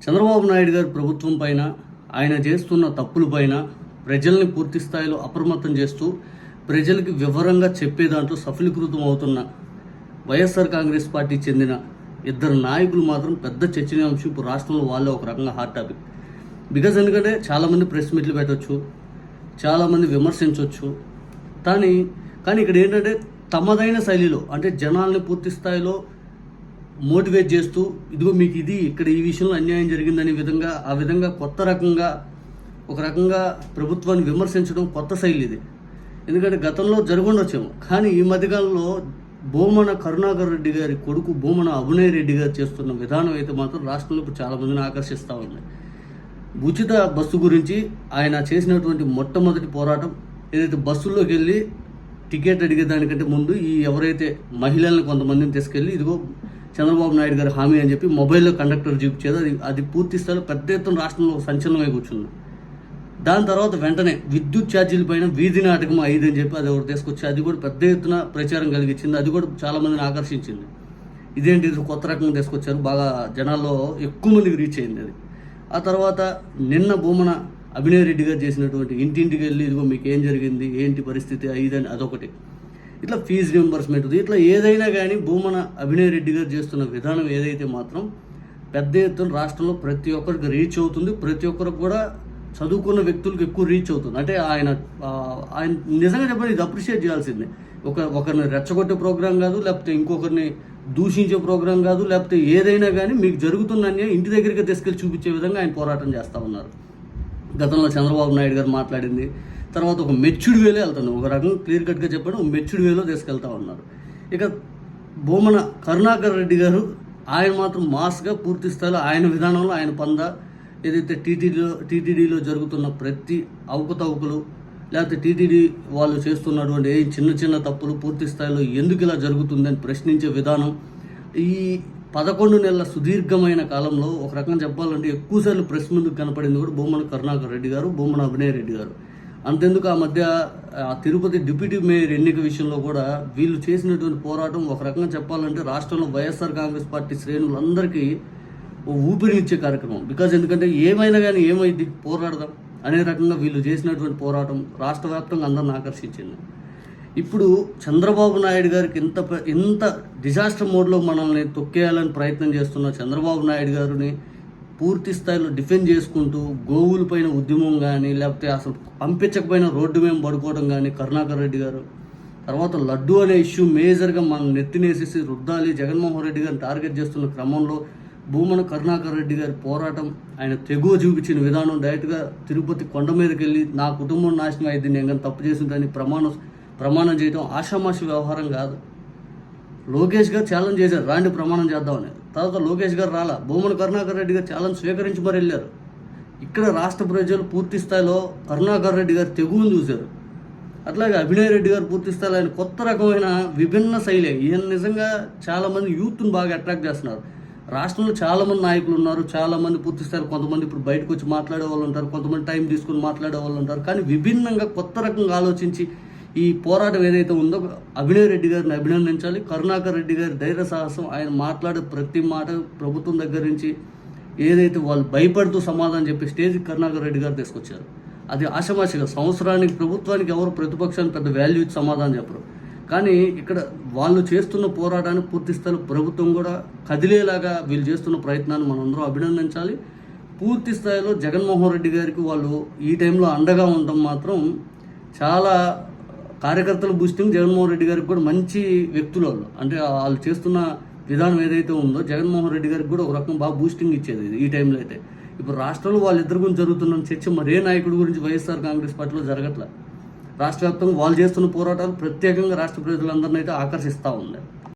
చంద్రబాబు నాయుడు గారి ప్రభుత్వం పైన ఆయన చేస్తున్న తప్పుల పైన ప్రజల్ని పూర్తి స్థాయిలో అప్రమత్తం చేస్తూ ప్రజలకి వివరంగా చెప్పే దాంట్లో సఫలీకృతం అవుతున్న వైఎస్ఆర్ కాంగ్రెస్ పార్టీ చెందిన ఇద్దరు నాయకులు మాత్రం పెద్ద చర్చనీయాంశం ఇప్పుడు రాష్ట్రంలో వాళ్ళే ఒక రకంగా హాట్ టాపిక్ బికాజ్ ఎందుకంటే చాలామంది ప్రెస్ మీట్లు పెట్టవచ్చు చాలామంది విమర్శించవచ్చు కానీ కానీ ఇక్కడ ఏంటంటే తమదైన శైలిలో అంటే జనాల్ని పూర్తి స్థాయిలో మోటివేట్ చేస్తూ ఇదిగో మీకు ఇది ఇక్కడ ఈ విషయంలో అన్యాయం జరిగిందనే విధంగా ఆ విధంగా కొత్త రకంగా ఒక రకంగా ప్రభుత్వాన్ని విమర్శించడం కొత్త శైలి ఇది. ఎందుకంటే గతంలో జరుగుండొచ్చేమో. కానీ ఈ మధ్యకాలంలో భూమన కరుణాకర్ రెడ్డి గారి కొడుకు భూమన అభినయ్ రెడ్డి గారు చేస్తున్న విధానం అయితే మాత్రం రాష్ట్రంలో ఇప్పుడు చాలా మందిని ఆకర్షిస్తూ ఉంది. ఉచిత బస్సు గురించి ఆయన చేసినటువంటి మొట్టమొదటి పోరాటం ఏదైతే బస్సుల్లోకి వెళ్ళి టికెట్ అడిగేదానికంటే ముందు ఈ ఎవరైతే మహిళలను కొంతమందిని తీసుకెళ్ళి ఇదిగో చంద్రబాబు నాయుడు గారి హామీ అని చెప్పి మొబైల్లో కండక్టర్ చూపించేది అది అది పూర్తి స్థాయిలో పెద్ద ఎత్తున రాష్ట్రంలో సంచలనమై కూర్చుంది. దాని తర్వాత వెంటనే విద్యుత్ ఛార్జీల పైన వీధి నాటకం ఐదు అని చెప్పి అది ఒకటి తీసుకొచ్చి అది కూడా పెద్ద ఎత్తున ప్రచారం కలిగించింది. అది కూడా చాలా మందిని ఆకర్షించింది. ఇదేంటి ఇది కొత్త రకంగా తీసుకొచ్చారు? బాగా జనాల్లో ఎక్కువ మందికి రీచ్ అయింది అది. ఆ తర్వాత నిన్న భూమన అభినయ్ రెడ్డి గారు చేసినటువంటి ఇంటింటికి వెళ్ళి ఇదిగో మీకు ఏం జరిగింది? ఏంటి పరిస్థితి? ఐదని అదొకటి. ఇట్లా ఫీజు రియంబర్స్మెంట్ ఇట్లా ఏదైనా కానీ భూమన అభినయ్ రెడ్డి గారు చేస్తున్న విధానం ఏదైతే మాత్రం పెద్ద ఎత్తున రాష్ట్రంలో ప్రతి ఒక్కరికి రీచ్ అవుతుంది. ప్రతి ఒక్కరికి కూడా చదువుకున్న వ్యక్తులకు ఎక్కువ రీచ్ అవుతుంది. అంటే ఆయన ఆయన నిజంగా చెప్పండి ఇది అప్రిషియేట్ చేయాల్సిందే. ఒక ఒకరిని రెచ్చగొట్టే ప్రోగ్రాం కాదు లేకపోతే ఇంకొకరిని దూషించే ప్రోగ్రాం కాదు లేకపోతే ఏదైనా కానీ మీకు జరుగుతున్న ఇంటి దగ్గరికి తీసుకెళ్ళి చూపించే విధంగా ఆయన పోరాటం చేస్తూ ఉన్నారు. గతంలో చంద్రబాబు నాయుడు గారు మాట్లాడింది. తర్వాత ఒక మెచ్చుడు వేలో వెళ్తాను ఒక రకం క్లియర్ కట్గా చెప్పడం ఒక మెచ్చుడు వేలో తీసుకెళ్తా ఉన్నారు. ఇక బొమ్మన కరుణాకర్ రెడ్డి గారు ఆయన మాత్రం మాస్గా పూర్తి స్థాయిలో ఆయన విధానంలో ఆయన పంద ఏదైతే టీటీడీలో టీటీడీలో జరుగుతున్న ప్రతి అవకతవకలు లేకపోతే టీటీడీ వాళ్ళు చేస్తున్నటువంటి ఏ చిన్న చిన్న తప్పులు పూర్తి స్థాయిలో ఎందుకు ఇలా జరుగుతుందని ప్రశ్నించే విధానం ఈ పదకొండు నెలల సుదీర్ఘమైన కాలంలో ఒక రకంగా చెప్పాలంటే ఎక్కువసార్లు ప్రెస్ ముందుకు కనపడింది కూడా బొమ్మన కరుణాకర్ రెడ్డి గారు బొమ్మన అభినయ్ రెడ్డి గారు. అంతెందుకు ఆ మధ్య ఆ తిరుపతి డిప్యూటీ మేయర్ ఎన్నిక విషయంలో కూడా వీళ్ళు చేసినటువంటి పోరాటం ఒక రకంగా చెప్పాలంటే రాష్ట్రంలో వైఎస్ఆర్ కాంగ్రెస్ పార్టీ శ్రేణులందరికీ ఓ ఊపిరినిచ్చే కార్యక్రమం. బికాజ్ ఎందుకంటే ఏమైనా కానీ ఏమైంది పోరాడదాం అనే రకంగా వీళ్ళు చేసినటువంటి పోరాటం రాష్ట్ర వ్యాప్తంగా అందరిని ఆకర్షించింది. ఇప్పుడు చంద్రబాబు నాయుడు గారికి ఇంత ఇంత డిజాస్టర్ మోడ్లో మనల్ని తొక్కేయాలని ప్రయత్నం చేస్తున్న చంద్రబాబు నాయుడు గారిని పూర్తి స్థాయిలో డిఫెండ్ చేసుకుంటూ గోవుల పైన ఉద్యమం కానీ లేకపోతే అసలు పంపించకపోయినా రోడ్డు మేము పడుకోవడం కానీ కరుణాకర్ రెడ్డి గారు. తర్వాత లడ్డు అనే ఇష్యూ మేజర్గా మనం నెత్తినేసేసి రుద్దాలి జగన్మోహన్ రెడ్డి గారిని టార్గెట్ చేస్తున్న క్రమంలో భూమన కరుణాకర్ రెడ్డి గారి పోరాటం ఆయన తెగువ చూపించిన విధానం డైరెక్ట్గా తిరుపతి కొండ మీదకి వెళ్ళి నా కుటుంబం నాశనం అయింది నేను కానీ తప్పు చేసిందని ప్రమాణం ప్రమాణం చేయడం ఆషామాషి వ్యవహారం కాదు. లోకేష్ గారు ఛాలెంజ్ చేశారు రాండి ప్రమాణం చేద్దామని తర్వాత లోకేష్ గారు రాలా భూమన కరుణాకర్ రెడ్డి గారు ఛాలెంజ్ స్వీకరించి మరి వెళ్ళారు. ఇక్కడ రాష్ట్ర ప్రజలు పూర్తి స్థాయిలో కరుణాకర్ రెడ్డి గారు తెగువను చూశారు. అట్లాగే అభినయ్ రెడ్డి గారు పూర్తి స్థాయిలో ఆయన కొత్త రకమైన విభిన్న శైలి ఈయన నిజంగా చాలామంది యూత్ని బాగా అట్రాక్ట్ చేస్తున్నారు. రాష్ట్రంలో చాలామంది నాయకులు ఉన్నారు చాలామంది పూర్తి స్థాయిలో కొంతమంది ఇప్పుడు బయటకు వచ్చి మాట్లాడే వాళ్ళు ఉంటారు కొంతమంది టైం తీసుకుని మాట్లాడే వాళ్ళు ఉంటారు. కానీ విభిన్నంగా కొత్త రకంగా ఆలోచించి ఈ పోరాటం ఏదైతే ఉందో అభినయ్ రెడ్డి గారిని అభినందించాలి. కరుణాకర్ రెడ్డి గారి ధైర్య సాహసం ఆయన మాట్లాడే ప్రతి మాట ప్రభుత్వం దగ్గర నుంచి ఏదైతే వాళ్ళు భయపడుతూ సమాధానం చెప్పి స్టేజ్కి కరుణాకర్ రెడ్డి గారు తీసుకొచ్చారు. అది ఆశమాషిగా సంవత్సరానికి ప్రభుత్వానికి ఎవరు ప్రతిపక్షానికి పెద్ద వాల్యూ ఇచ్చి సమాధానం చెప్పరు. కానీ ఇక్కడ వాళ్ళు చేస్తున్న పోరాటాన్ని పూర్తిస్థాయిలో ప్రభుత్వం కూడా కదిలేలాగా వీళ్ళు చేస్తున్న ప్రయత్నాన్ని మనందరం అభినందించాలి. పూర్తి స్థాయిలో జగన్మోహన్ రెడ్డి గారికి వాళ్ళు ఈ టైంలో అండగా ఉండడం మాత్రం చాలా కార్యకర్తల బూస్టింగ్ జగన్మోహన్ రెడ్డి గారికి కూడా మంచి వ్యక్తులు వాళ్ళు. అంటే వాళ్ళు చేస్తున్న విధానం ఏదైతే ఉందో జగన్మోహన్ రెడ్డి గారికి కూడా ఒక రకం బాగా బూస్టింగ్ ఇచ్చేది ఈ టైంలో అయితే. ఇప్పుడు రాష్ట్రంలో వాళ్ళిద్దరి గురించి జరుగుతున్న చర్చ మరే నాయకుడి గురించి వైఎస్ఆర్ కాంగ్రెస్ పార్టీలో జరగట్లేదు రాష్ట్ర వ్యాప్తంగా వాళ్ళు చేస్తున్న పోరాటాలు ప్రత్యేకంగా రాష్ట్ర ప్రజలందరినీ అయితే ఆకర్షిస్తూ ఉంది